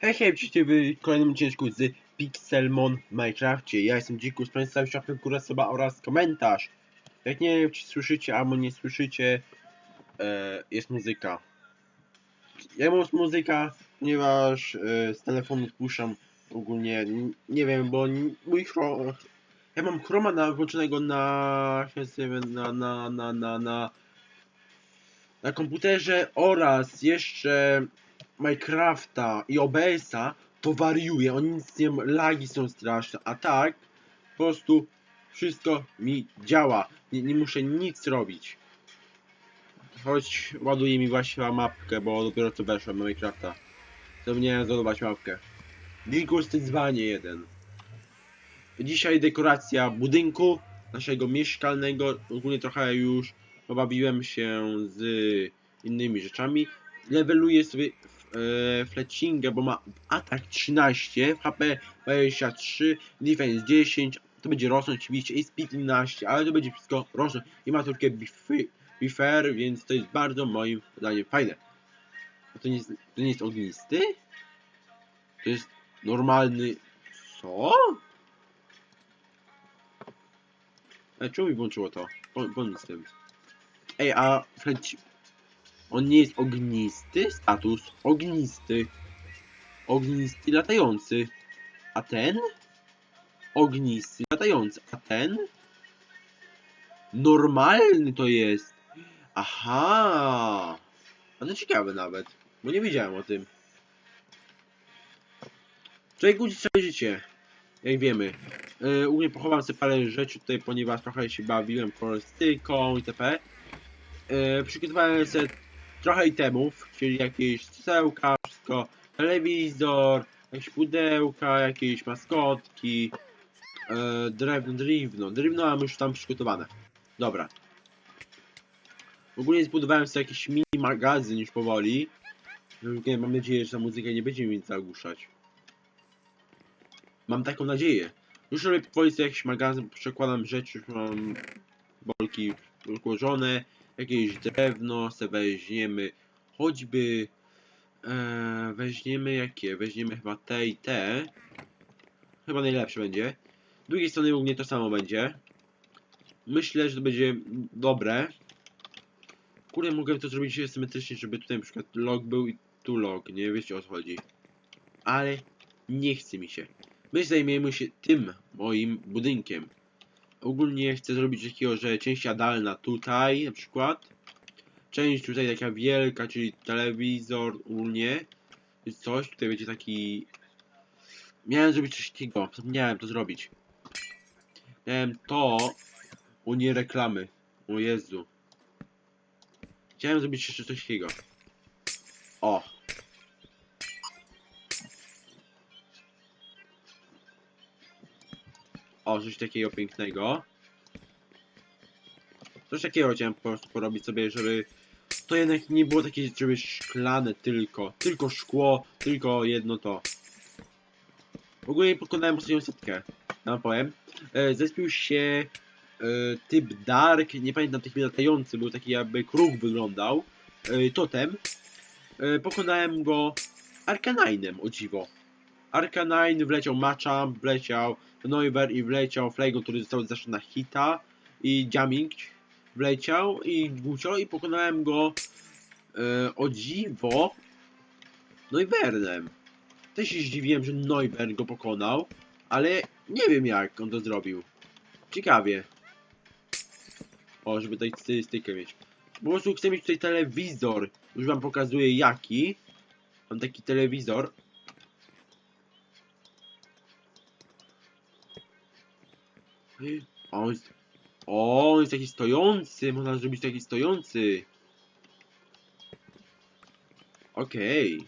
Hej, widzicie w kolejnym odcinku z Pixelmon w Minecrafcie. Ja jestem Dzikus, państwa szafę górę sobie oraz komentarz. Jak nie wiem, czy słyszycie albo nie słyszycie, e, jest muzyka. Ja mam muzyka, ponieważ e, z telefonu spuszczam ogólnie, nie wiem, bo mój. Ja mam chroma na, włączonego na, się na, na, na, na, na, na komputerze oraz jeszcze Minecrafta i OBS-a, to wariuje, oni nic nie lagi są straszne, a tak po prostu wszystko mi działa. Nie, nie muszę nic robić. Choć ładuje mi właśnie mapkę, bo dopiero co weszłem na Minecrafta. Zapomniałem zładować mapkę. Wilkus dzwanie jeden. Dzisiaj dekoracja budynku naszego mieszkalnego. Ogólnie trochę już pobawiłem się z innymi rzeczami. Leveluję sobie e, Fletchingę, bo ma atak 13, HP 23, defense 10, to będzie rosnąć oczywiście i speed 11, ale to będzie wszystko rosnąć i ma tylko bifer, więc to jest bardzo moim zdaniem fajne. A to nie jest, to nie jest ognisty? To jest normalny... Co? Ej, czemu mi włączyło to? Nic z tym. Ej, a Fleci... On nie jest ognisty? Status ognisty. Ognisty latający. A ten? Ognisty latający. A ten? Normalny to jest. Aha. A to ciekawe nawet. Bo nie wiedziałem o tym. Człowiek ludzi całe życie. Jak wiemy. Yy, u mnie pochowam sobie parę rzeczy tutaj, ponieważ trochę się bawiłem kolorystyką itp. Yy, przygotowałem sobie trochę itemów, czyli jakieś krzesełka, wszystko, telewizor, jakieś pudełka, jakieś maskotki, e, drewno, drewno, drewno mam już tam przygotowane. Dobra. Ogólnie zbudowałem sobie jakiś mini magazyn już powoli. Mam nadzieję, że ta muzyka nie będzie mi zagłuszać. Mam taką nadzieję. Już robię powoli sobie jakiś magazyn, przekładam rzeczy, już mam bolki ułożone, jakieś drewno, se weźmiemy choćby e, weźmiemy jakie? Weźmiemy chyba te i te. Chyba najlepsze będzie. Z drugiej strony u mnie to samo będzie. Myślę, że to będzie dobre. Kurde, mogę to zrobić symetrycznie, żeby tutaj na przykład log był i tu log, nie wiecie o co chodzi. Ale nie chce mi się. My zajmiemy się tym moim budynkiem. Ogólnie chcę zrobić takiego, że część jadalna tutaj na przykład. Część tutaj taka wielka, czyli telewizor ogólnie. Coś, tutaj będzie taki... Miałem zrobić coś takiego, zapomniałem to zrobić. Miałem to... O nie reklamy. O Jezu. Chciałem zrobić jeszcze coś takiego. O. O, coś takiego pięknego. Coś takiego chciałem po prostu porobić sobie, żeby to jednak nie było takie, żeby szklane tylko. Tylko szkło, tylko jedno to. W ogóle pokonałem ostatnią setkę. Nam powiem. E, zespił się e, typ Dark, nie pamiętam taki latający, był taki jakby kruk wyglądał. E, totem. E, pokonałem go Arcaninem, o dziwo. Arcanine wleciał Machamp, wleciał Noiver i wleciał Flagon, który został zaszły na hita i Jamming wleciał i Gucio i pokonałem go e, o dziwo Noiverem. Też się zdziwiłem, że Noiver go pokonał, ale nie wiem jak on to zrobił. Ciekawie. O, żeby tutaj stykę mieć. Po prostu chcę mieć tutaj telewizor. Już wam pokazuję jaki. Mam taki telewizor. O, jest, o, on jest taki stojący. Można zrobić taki stojący. Okej.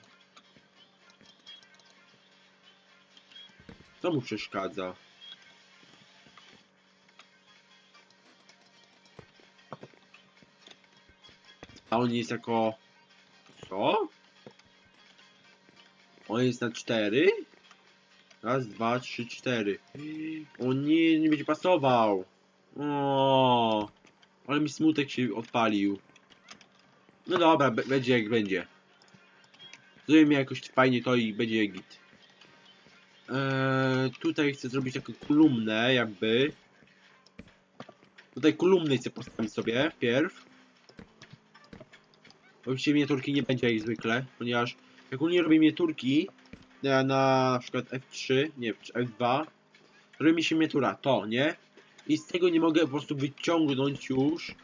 Co mu przeszkadza? A on jest jako... Co? On jest na cztery? Raz, dwa, trzy, cztery. O nie, nie będzie pasował. O, ale mi smutek się odpalił. No dobra, będzie jak będzie. Zrobimy jakoś fajnie to i będzie git. Eee, tutaj chcę zrobić taką kolumnę, jakby. Tutaj kolumny chcę postawić sobie, wpierw. Oczywiście miniaturki nie będzie jak zwykle, ponieważ jak ogólnie robię miniaturki na, na, przykład F3, nie czy F2, robi mi się miniatura, to, nie? I z tego nie mogę po prostu wyciągnąć już,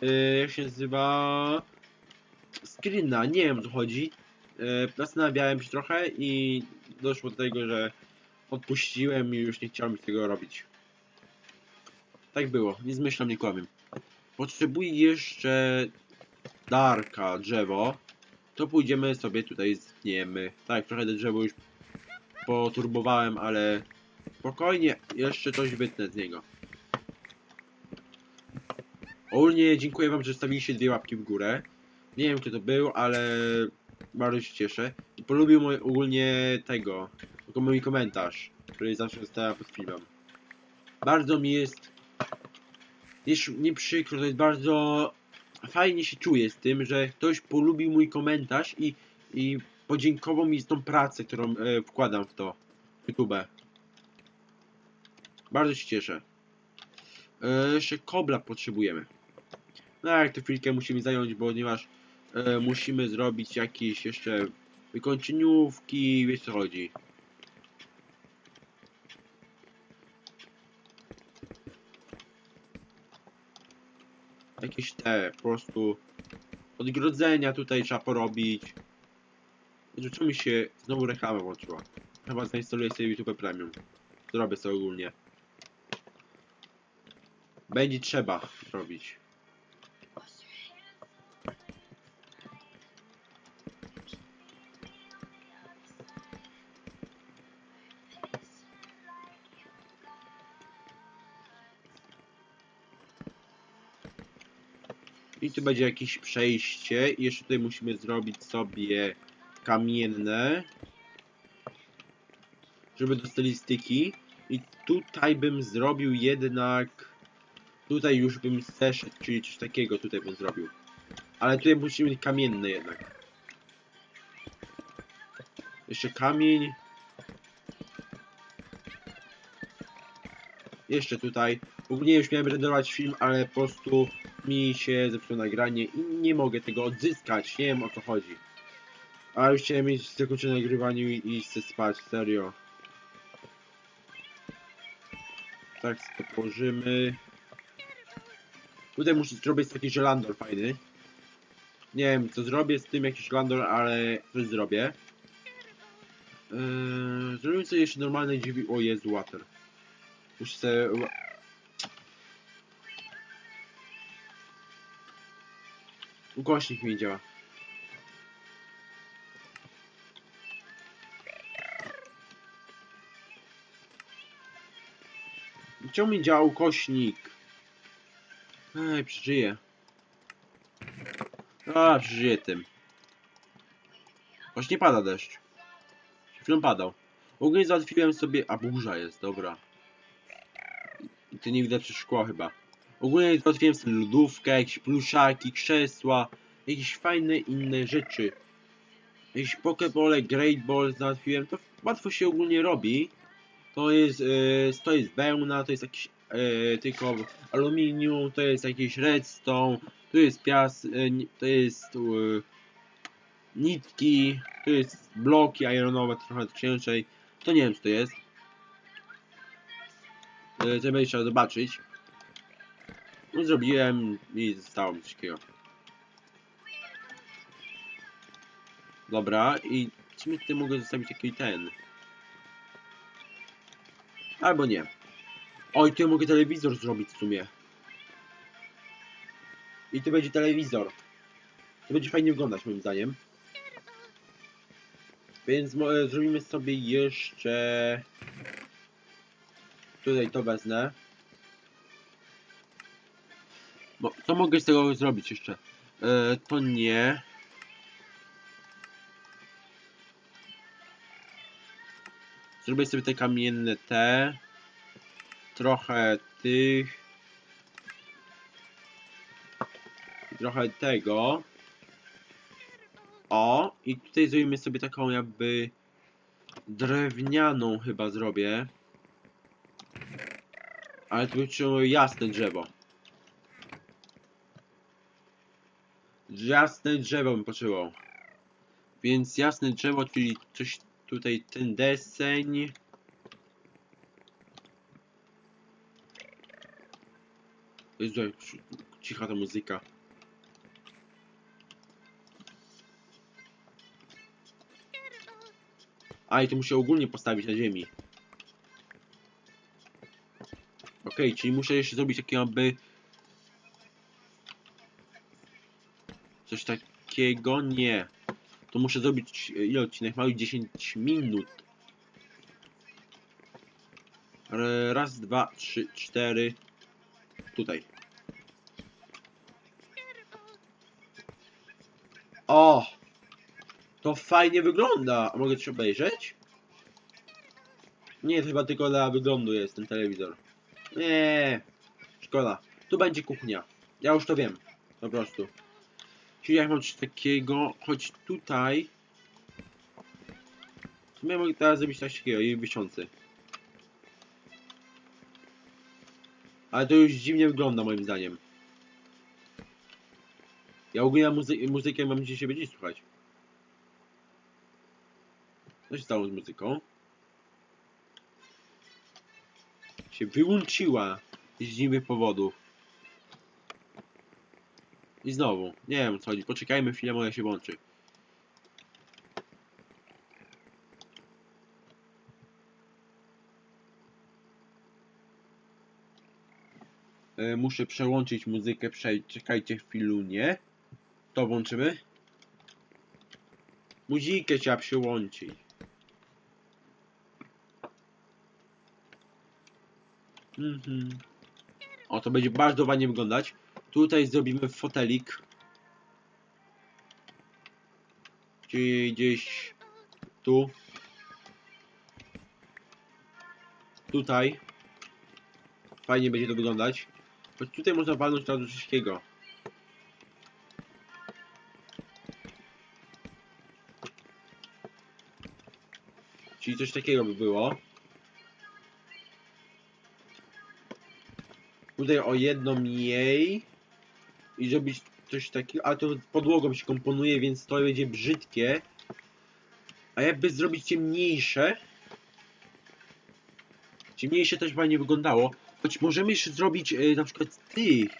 yy, jak się nazywa, screena, nie wiem o co chodzi. Yy, zastanawiałem się trochę i doszło do tego, że odpuściłem i już nie chciałem tego robić. Tak było, nie zmyślam, nie. Potrzebuję jeszcze Darka, drzewo. To pójdziemy sobie tutaj ztniemy. Tak, trochę drzewo już poturbowałem, ale spokojnie, jeszcze coś wytnę z niego. Ogólnie dziękuję wam, że stawiliście dwie łapki w górę. Nie wiem kto to był, ale bardzo się cieszę. I polubił mój, ogólnie tego, tylko mój komentarz, który zawsze została pod filmem. Bardzo mi jest jest nie przykro, to jest bardzo fajnie się czuję z tym, że ktoś polubił mój komentarz i, i podziękował mi za tą pracę, którą e, wkładam w to YouTube. Bardzo się cieszę. E, jeszcze kobla potrzebujemy. No jak to chwilkę musimy zająć, ponieważ e, musimy zrobić jakieś jeszcze wykończeniówki, wiesz co chodzi. Jakieś te po prostu odgrodzenia tutaj trzeba porobić. Jezu, Czemu mi się znowu reklama włączyła? Chyba zainstaluję sobie YouTube Premium. Zrobię sobie ogólnie. Będzie trzeba zrobić. Tu będzie jakieś przejście. I jeszcze tutaj musimy zrobić sobie kamienne. Żeby do stylistyki. I tutaj bym zrobił jednak... Tutaj już bym zeszedł, czyli coś takiego tutaj bym zrobił. Ale tutaj musimy kamienne jednak. Jeszcze kamień. Jeszcze tutaj. Ogólnie już miałem renderować film, ale po prostu mi się zepsuło nagranie i nie mogę tego odzyskać. Nie wiem o co chodzi. A już chciałem mieć zakończone nagrywanie i i chcę spać, serio. Tak sobie. Tutaj muszę zrobić taki żelandor fajny. Nie wiem co zrobię z tym jakiś żelandor, ale coś zrobię. Eee, zrobimy sobie jeszcze normalne drzwi. O Jezu, water. Muszę sobie... Ukośnik mi działa. Czemu mi działa ukośnik? Ej, przeżyję. A, przeżyję tym. Właśnie pada deszcz. Przed Chwilą padał. Ogólnie załatwiłem sobie... A, burza jest, dobra. I to nie widać szkło chyba. Ogólnie załatwiłem sobie lodówkę, jakieś pluszaki, krzesła, jakieś fajne inne rzeczy. Jakieś pokebole, great ball załatwiłem, to łatwo się ogólnie robi. To jest, e, to jest wełna, to jest jakiś e, tylko aluminium, to jest jakiś redstone, to jest pias, ni- to jest e, nitki, to jest bloki ironowe, trochę ciężej. To nie wiem co to jest. E, to będzie trzeba zobaczyć. No zrobiłem i zostało mi takiego. Dobra, i w sumie tutaj mogę zostawić taki ten. Albo nie. Oj, tu ja mogę telewizor zrobić w sumie. I tu będzie telewizor. To będzie fajnie wyglądać moim zdaniem. Więc e, zrobimy sobie jeszcze... Tutaj to wezmę. Bo co mogę z tego zrobić jeszcze? E, to nie. Zrobię sobie te kamienne te. Trochę tych. Trochę tego. O, I tutaj zrobimy sobie taką jakby drewnianą chyba zrobię. Ale to trzeba jasne drzewo. Jasne drzewo bym potrzebował. Więc jasne drzewo, czyli coś tutaj, ten deseń. Jezu, cicha ta muzyka. A, i to muszę ogólnie postawić na ziemi. Okej, czyli muszę jeszcze zrobić takie jakby... Coś takiego? Nie. To muszę zrobić... e, Ile odcinek? Mały 10 minut. Raz, dwa, trzy, cztery. Tutaj. O! To fajnie wygląda. A mogę coś obejrzeć? Nie, chyba tylko dla wyglądu jest ten telewizor. Nie, szkoda. Tu będzie kuchnia. Ja już to wiem. Po prostu. Czyli jak mam coś takiego, choć tutaj... W sumie mogę teraz zrobić coś takiego i wysiący. Ale to już dziwnie wygląda moim zdaniem. Ja ogólnie muzy muzykę mam dzisiaj będzie słuchać. Co się stało z muzyką? Się wyłączyła z dziwnych powodów. I znowu, nie wiem o co chodzi, poczekajmy chwilę, może się włączy. E, muszę przełączyć muzykę, prze... czekajcie chwilunie. To włączymy. Muzykę trzeba przełączyć. Mhm. O, to będzie bardzo ładnie wyglądać. Tutaj zrobimy fotelik. Czyli gdzieś tu. Tutaj. Fajnie będzie to wyglądać. Choć tutaj można walnąć na wszystkiego. Czyli coś takiego by było. Tutaj o jedno mniej. I zrobić coś takiego. A to podłogą się komponuje, więc to będzie brzydkie. A jakby zrobić ciemniejsze. Ciemniejsze też fajnie wyglądało. Choć możemy jeszcze zrobić e, na przykład tych.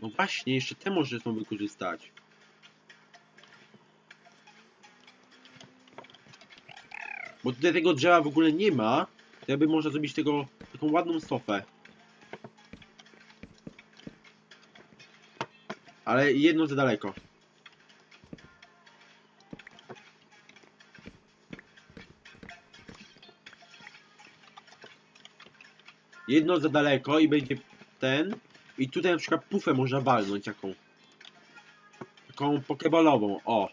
No właśnie, jeszcze te może są wykorzystać. Bo tutaj tego drzewa w ogóle nie ma. To jakby można zrobić tego taką ładną sofę. Ale jedno za daleko. Jedno za daleko i będzie ten. I tutaj na przykład pufę można walnąć jaką. Taką pokeballową, o.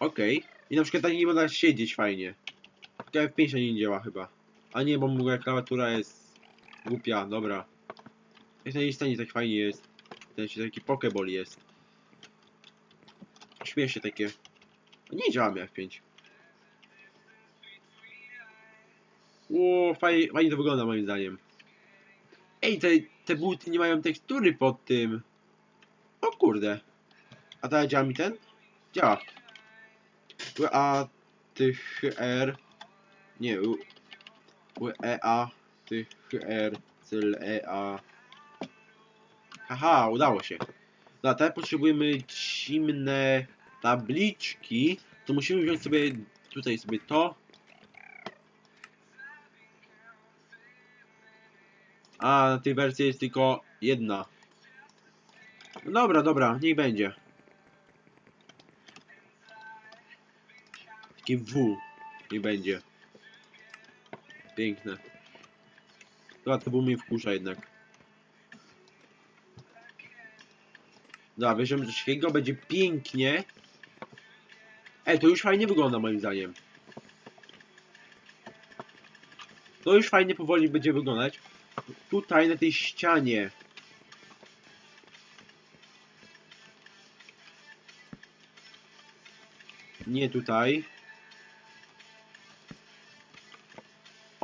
Okej. I na przykład niej nie można siedzieć fajnie. Tylko F5 nie działa chyba. A nie, bo moja klawiatura jest głupia, dobra. Jak na niej stanie tak fajnie jest. Się taki pokeball jest. Śmiesznie takie. Nie działa mi F5. Ło, fajnie, fajnie to wygląda moim zdaniem. Ej, te, te buty nie mają tekstury pod tym. O kurde. A teraz działa mi ten? Działa. A, ty, H, R. Nie, U, U, E, A, ty, H, R, C, L, E, A. Haha, udało się. Teraz potrzebujemy zimne tabliczki. To musimy wziąć sobie tutaj sobie to. A, na tej wersji jest tylko jedna. No dobra, dobra, niech będzie. Takie W. Niech będzie. Piękne. Dobra, to był mnie wkurza jednak. Dobra, bierzemy do świego, będzie pięknie. Ej, to już fajnie wygląda moim zdaniem. To już fajnie powoli będzie wyglądać. Tutaj na tej ścianie. Nie tutaj.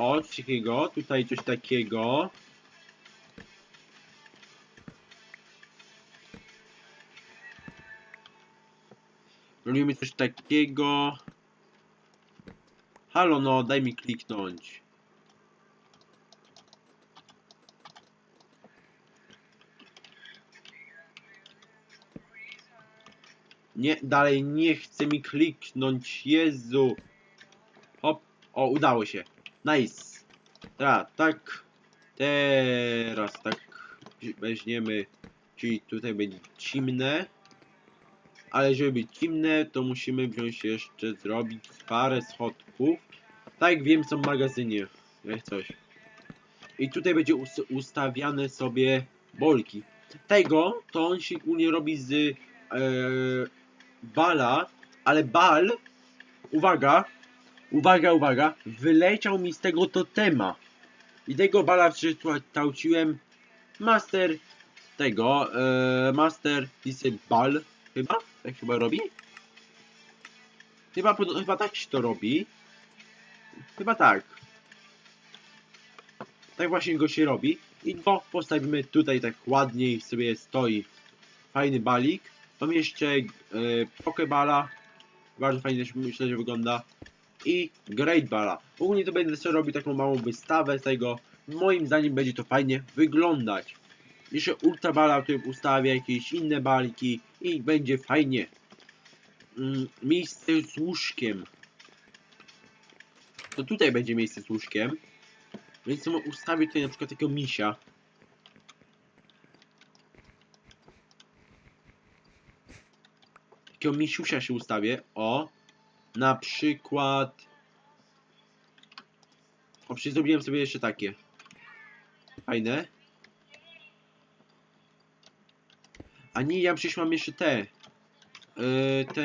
Coś takiego. Tutaj coś takiego. Robimy coś takiego. Halo, no, daj mi kliknąć. Nie, dalej nie chce mi kliknąć, Jezu. Hop, o, udało się. Nice. Teraz, tak. Teraz, tak. Weźmiemy, czyli tutaj będzie zimne. Ale żeby być zimne, to musimy wziąć jeszcze zrobić parę schodków. Tak wiem, są w magazynie. Jak coś. I tutaj będzie us ustawiane sobie bolki. Tego to on się nie robi z e, bala, ale bal, uwaga, uwaga, uwaga, wyleciał mi z tego totema. I tego bala przetauciłem master tego, e, master disy bal, chyba? Tak chyba robi? Chyba, chyba tak się to robi. Chyba tak. Tak właśnie go się robi. I go postawimy tutaj tak ładniej sobie stoi. Fajny balik. Mam jeszcze e, Pokeballa. Bardzo fajnie myślę, że wygląda. I Great Balla. Ogólnie to będę sobie robił taką małą wystawę z tego. Moim zdaniem będzie to fajnie wyglądać. Jeszcze Ultra Balla tutaj ustawię jakieś inne balki i będzie fajnie. Mm, miejsce z łóżkiem. To tutaj będzie miejsce z łóżkiem. Więc ustawię tutaj na przykład takiego misia. Takiego misiusia się ustawię. O. Na przykład. O, zrobiłem sobie jeszcze takie. Fajne. A nie, ja przecież mam jeszcze te. Yy, te.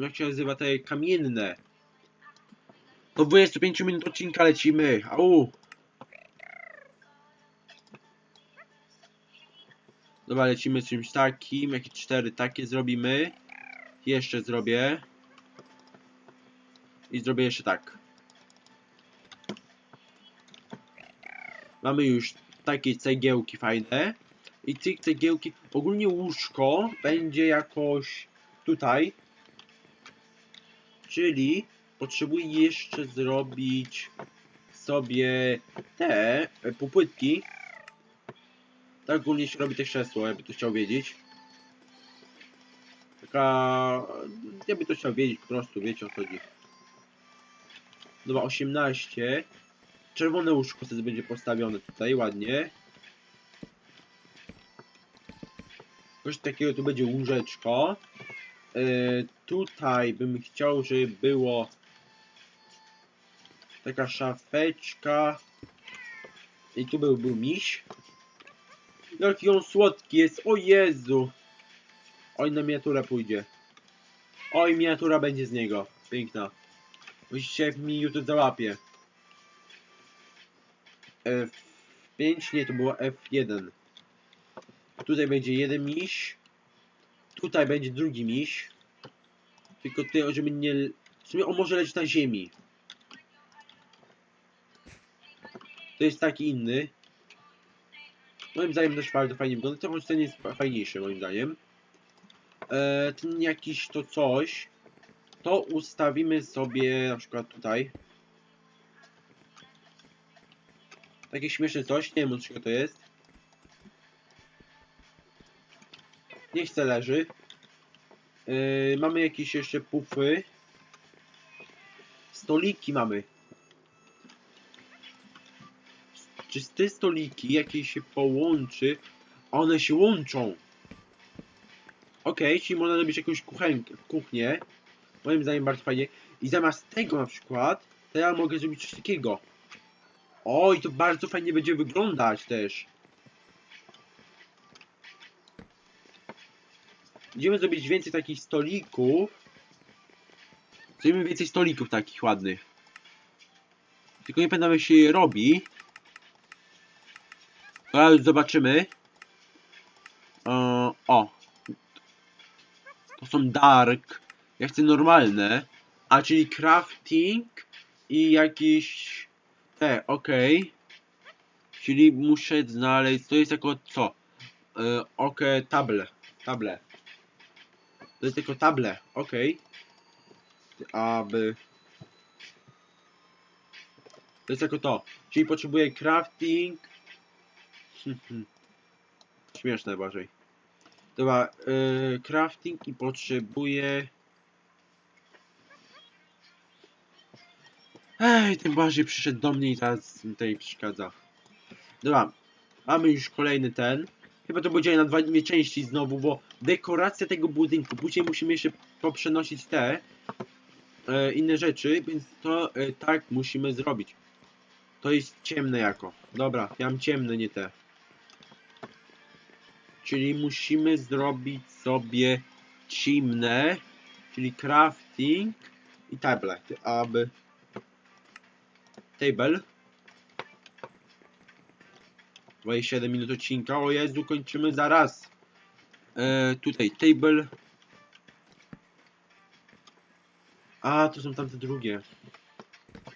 Jak się nazywa? Te kamienne. Do 25 minut odcinka lecimy. Au. Dobra, lecimy czymś takim. Jakie cztery takie zrobimy. Jeszcze zrobię. I zrobię jeszcze tak. Mamy już takie cegiełki fajne. I tych cegiełki, ogólnie łóżko będzie jakoś tutaj. Czyli potrzebuję jeszcze zrobić sobie te popłytki. Tak ogólnie się robi te krzesło, jakby to chciał wiedzieć. Taka... Jakby to chciał wiedzieć po prostu, wiecie o co chodzi. Dobra, 18. Czerwone łóżko wtedy będzie postawione tutaj, ładnie. Coś takiego tu będzie łóżeczko. Yy, tutaj bym chciał, żeby było taka szafeczka. I tu był, był miś. Jaki on słodki jest, o Jezu! Oj, na miniaturę pójdzie. Oj, miniatura będzie z niego. Piękna. Musicie mi YouTube załapie. F5, nie, to było F1. Tutaj będzie jeden miś. Tutaj będzie drugi miś. Tylko ty, żeby nie... W sumie on może lecieć na ziemi. To jest taki inny. Moim zdaniem też bardzo fajnie wygląda. To ten jest fa- fajniejszy moim zdaniem. Eee, ten jakiś to coś. To ustawimy sobie na przykład tutaj. Takie śmieszne coś. Nie wiem od czego to jest. Niech se leży. Yy, mamy jakieś jeszcze pufy. Stoliki mamy. Czy te stoliki jakieś się połączy? One się łączą. Okej, czyli można zrobić jakąś kuchenkę, kuchnię. Moim zdaniem bardzo fajnie. I zamiast tego na przykład, to ja mogę zrobić coś takiego. Oj, to bardzo fajnie będzie wyglądać też. Będziemy zrobić więcej takich stolików. Zrobimy więcej stolików takich ładnych. Tylko nie pamiętam jak się je robi. Ale zobaczymy. E, o. To są dark. Ja chcę normalne, a czyli crafting i jakiś te, okej. Czyli muszę znaleźć, to jest jako co? Yy, okej, table, table. To jest jako table, okej. Aby... To jest jako to. Czyli potrzebuję crafting. Śmieszne bardziej. Dobra, yy, crafting i potrzebuję... Ej, tym bardziej przyszedł do mnie i teraz mi tutaj przeszkadza. Dobra, mamy już kolejny ten. Chyba to będzie na dwa, dwie części znowu, bo dekoracja tego budynku. Później musimy jeszcze poprzenosić te e, inne rzeczy, więc to e, tak musimy zrobić. To jest ciemne jako. Dobra, ja mam ciemne, nie te. Czyli musimy zrobić sobie ciemne, czyli crafting i tablet, aby table. 27 minut odcinka, o Jezu, kończymy zaraz. E, tutaj table. A, to są tamte drugie.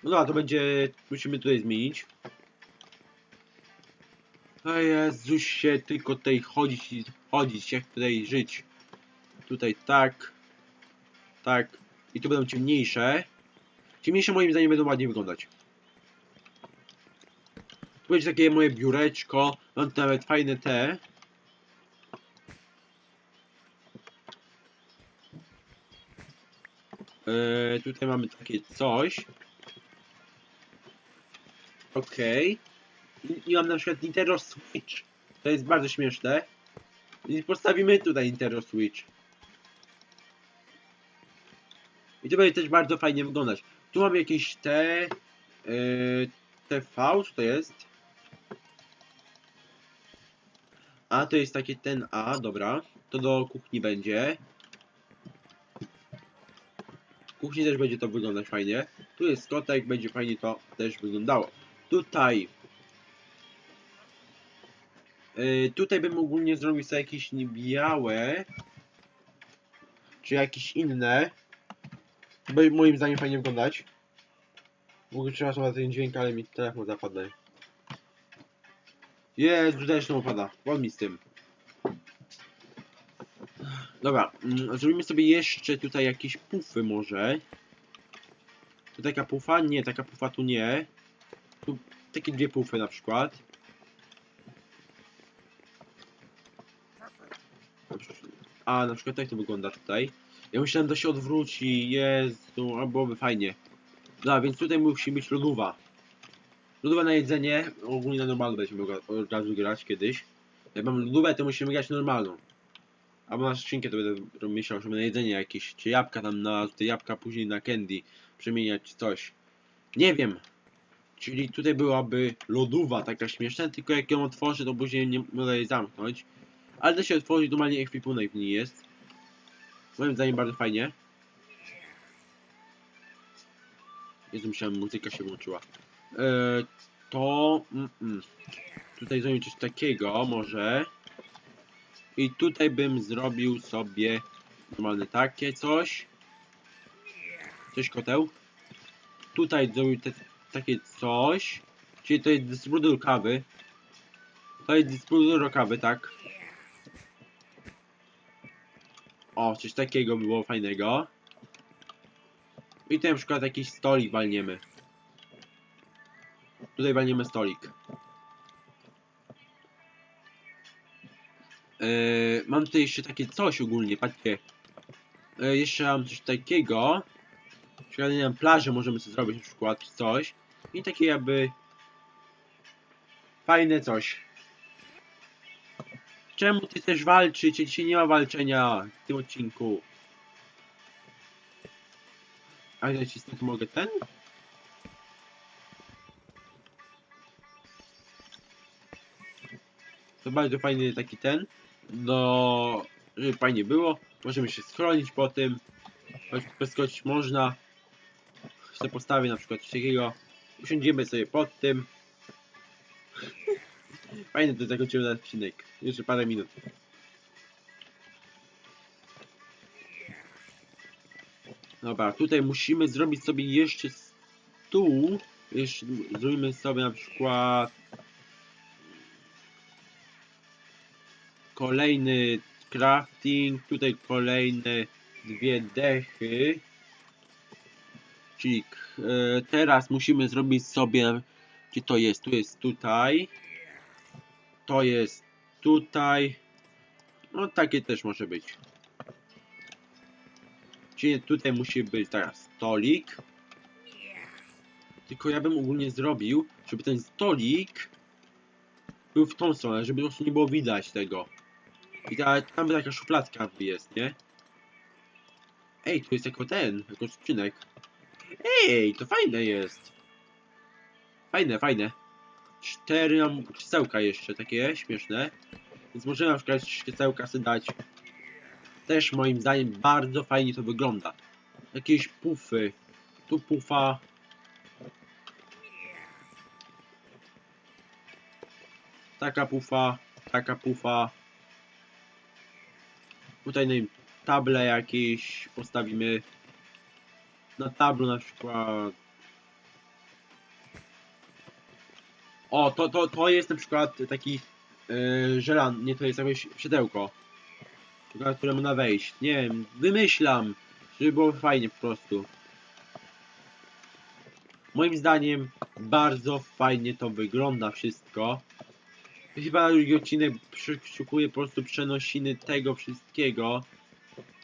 No dobra, to będzie, musimy tutaj zmienić. O Jezusie, tylko tutaj chodzić chodzić, jak tutaj żyć. Tutaj tak tak. I tu będą ciemniejsze. Ciemniejsze moim zdaniem będą ładnie wyglądać tu będzie takie moje biureczko. Mam nawet fajne te. Eee, tutaj mamy takie coś. Okej. I, I mam na przykład Nintendo Switch. To jest bardzo śmieszne. I postawimy tutaj Nintendo Switch. I to będzie też bardzo fajnie wyglądać. Tu mamy jakieś te... Yy, TV, co to jest? A to jest takie ten A, dobra. To do kuchni będzie. W kuchni też będzie to wyglądać fajnie. Tu jest kotek, będzie fajnie to też wyglądało. Tutaj. Yy, tutaj bym ogólnie zrobił sobie jakieś białe. Czy jakieś inne. By moim zdaniem fajnie wyglądać. W ogóle przepraszam za ten dźwięk, ale mi telefon zapadł. Deszcz nam opada. Won mi z tym. Dobra, mm, zrobimy sobie jeszcze tutaj jakieś pufy może. Tu taka pufa? Nie, taka pufa tu nie. Tu takie dwie pufy na przykład. A, na przykład tak to wygląda tutaj. Ja myślałem, że to się odwróci. Jezu, a byłoby fajnie. No, więc tutaj musi być lodówa. Lodówa na jedzenie, ogólnie na normalną będziemy od razu grać kiedyś. Jak mam lodówę, to musimy grać normalną. Albo na skrzynkę to będę myślał, żeby na jedzenie jakieś, czy jabłka tam na, te jabłka później na candy przemieniać coś. Nie wiem. Czyli tutaj byłaby lodówa taka śmieszna, tylko jak ją otworzę, to później nie mogę jej zamknąć. Ale da się otworzyć, normalnie ekwipunek w niej jest. Moim zdaniem bardzo fajnie. Jezu, myślałem, muzyka się włączyła. Eee, to... Mm, mm. Tutaj zrobię coś takiego, może. I tutaj bym zrobił sobie normalne takie coś. Coś koteł. Tutaj zrobił te, takie coś. Czyli to jest dystrybutor kawy. To jest dystrybutor kawy, tak. O, coś takiego by było fajnego. I tutaj na przykład jakiś stolik walniemy. Tutaj walniemy stolik. Yy, mam tutaj jeszcze takie coś ogólnie, patrzcie. Yy, jeszcze mam coś takiego. Na nie wiem, plażę możemy sobie zrobić na przykład, coś. I takie jakby... Fajne coś. Czemu ty chcesz walczyć? Dzisiaj nie ma walczenia w tym odcinku. A ja ci mogę ten? To bardzo fajny taki ten. No, żeby fajnie było. Możemy się schronić po tym. Przeskoczyć można. Chcę postawię na przykład takiego. Usiądziemy sobie pod tym. Fajnie to zakończymy ten odcinek. Jeszcze parę minut. Dobra, tutaj musimy zrobić sobie jeszcze stół. Jeszcze zrobimy sobie na przykład kolejny crafting, tutaj kolejne dwie dechy. Czyli e, teraz musimy zrobić sobie, gdzie to jest? Tu jest tutaj. To jest tutaj. No takie też może być. Czyli tutaj musi być teraz stolik. Tylko ja bym ogólnie zrobił, żeby ten stolik był w tą stronę, żeby po nie było widać tego. I ta, tam taka szufladka jest, nie? Ej, tu jest jako ten, jako skrzynek. Ej, to fajne jest. Fajne, fajne. Cztery mam krzesełka jeszcze, takie śmieszne. Więc możemy na przykład krzesełka sobie dać. Też moim zdaniem bardzo fajnie to wygląda. Jakieś pufy. Tu pufa. Taka pufa, taka pufa. Tutaj wiem, table jakieś postawimy. Na tablu na przykład. O, to, to, to jest na przykład taki yy, żelan, nie to jest jakieś siodełko. Na które można wejść. Nie wiem, wymyślam, żeby było fajnie po prostu. Moim zdaniem bardzo fajnie to wygląda wszystko. Chyba drugi odcinek przeszukuje po prostu przenosiny tego wszystkiego.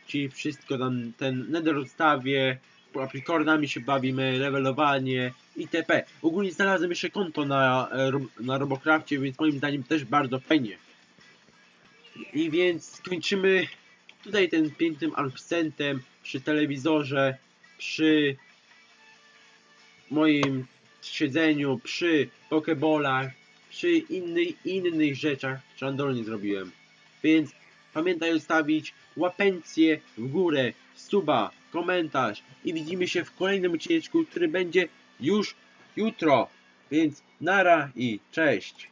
Czyli wszystko tam, ten nether rozstawie, aprikornami się bawimy, levelowanie itp. Ogólnie znalazłem jeszcze konto na, e, na Robocrafcie, więc moim zdaniem też bardzo fajnie. I więc skończymy tutaj tym pięknym akcentem przy telewizorze, przy moim siedzeniu, przy pokebolach, przy innych, innych rzeczach, że randolnie zrobiłem. Więc pamiętaj zostawić łapencję w górę, suba, komentarz i widzimy się w kolejnym odcineczku, który będzie już jutro. Więc nara i cześć.